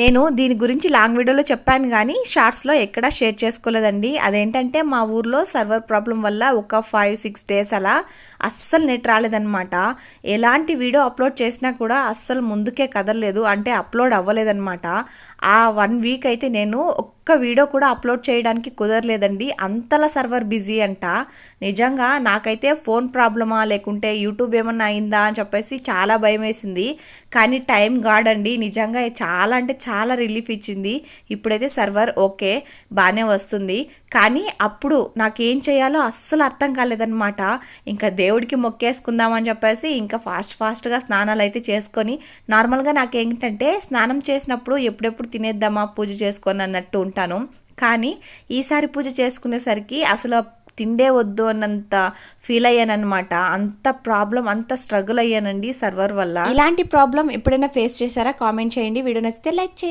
నేను దీని గురించి లాంగ్ వీడియోలో చెప్పాను కానీ షార్ట్స్లో ఎక్కడా షేర్ చేసుకోలేదండి. అదేంటంటే మా ఊర్లో సర్వర్ ప్రాబ్లం వల్ల ఒక ఫైవ్ సిక్స్ డేస్ అలా అస్సలు నెట్ రాలేదనమాట ఎలాంటి వీడియో అప్లోడ్ చేసినా కూడా అస్సలు ముందుకే కదలలేదు అంటే అప్లోడ్ అవ్వలేదన్నమాట. ఆ వన్ వీక్ అయితే నేను ఒక్క వీడియో కూడా అప్లోడ్ చేయడానికి కుదరలేదండి. అంతలా సర్వర్ బిజీ అంట. నిజంగా నాకైతే ఫోన్ ప్రాబ్లమా లేకుంటే యూట్యూబ్ ఏమన్నా అయిందా అని చెప్పేసి చాలా భయం వేసింది కానీ టైం గాడ్ అండి. నిజంగా చాలా అంటే చాలా రిలీఫ్ ఇచ్చింది. ఇప్పుడైతే సర్వర్ ఓకే బాగానే వస్తుంది. కానీ అప్పుడు నాకేం చేయాలో అస్సలు అర్థం కాలేదన్నమాట. ఇంకా దేవుడికి మొక్కేసుకుందామని చెప్పేసి ఇంకా ఫాస్ట్ ఫాస్ట్గా స్నానాలు అయితే చేసుకొని నార్మల్గా నాకేంటంటే స్నానం చేసినప్పుడు ఎప్పుడెప్పుడు తినేద్దామా పూజ చేసుకొని అన్నట్టు ఉంటాను కానీ ఈసారి పూజ చేసుకునేసరికి అసలు తిండే వద్దు అన్నంత ఫీల్ అయ్యానమాట అంత ప్రాబ్లం అంత స్ట్రగుల్ అయ్యానండి సర్వర్ వల్ల. ఇలాంటి ప్రాబ్లం ఎప్పుడైనా ఫేస్ చేశారా? కామెంట్ చేయండి. వీడియో నచ్చితే లైక్ చేయండి.